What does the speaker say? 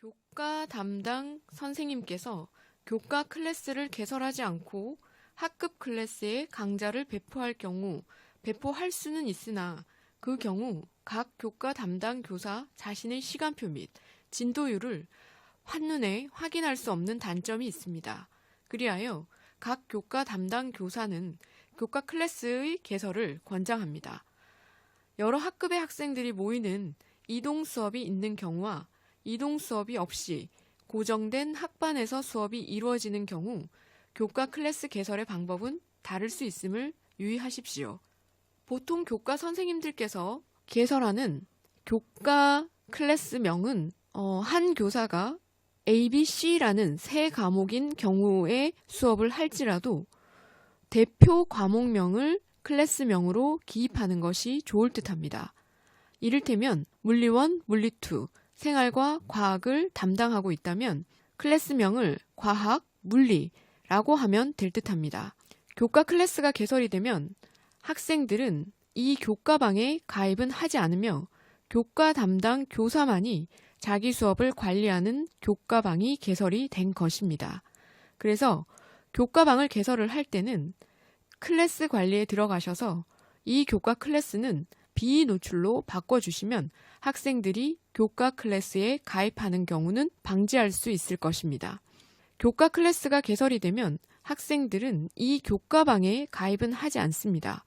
교과 담당 선생님께서 교과 클래스를 개설하지 않고 학급 클래스에 강좌를 배포할 경우 배포할 수는 있으나 그 경우 각 교과 담당 교사 자신의 시간표 및 진도율을 한눈에 확인할 수 없는 단점이 있습니다. 그리하여 각 교과 담당 교사는 교과 클래스의 개설을 권장합니다. 여러 학급의 학생들이 모이는 이동 수업이 있는 경우와 이동 수업이 없이 고정된 학반에서 수업이 이루어지는 경우 교과 클래스 개설의 방법은 다를 수 있음을 유의하십시오. 보통 교과 선생님들께서 개설하는 교과 클래스명은 어, 한 교사가 A, B, C라는 세 과목인 경우에 수업을 할지라도 대표 과목명을 클래스명으로 기입하는 것이 좋을 듯 합니다. 이를테면 물리원, 물리투, 생활과 과학을 담당하고 있다면 클래스명을 과학, 물리라고 하면 될 듯합니다. 교과 클래스가 개설이 되면 학생들은 이 교과방에 가입은 하지 않으며 교과 담당 교사만이 자기 수업을 관리하는 교과방이 개설이 된 것입니다. 그래서 교과방을 개설을 할 때는 클래스 관리에 들어가셔서 이 교과 클래스는 비노출로 바꿔주시면 학생들이 교과 클래스에 가입하는 경우는 방지할 수 있을 것입니다. 교과 클래스가 개설이 되면 학생들은 이 교과방에 가입은 하지 않습니다.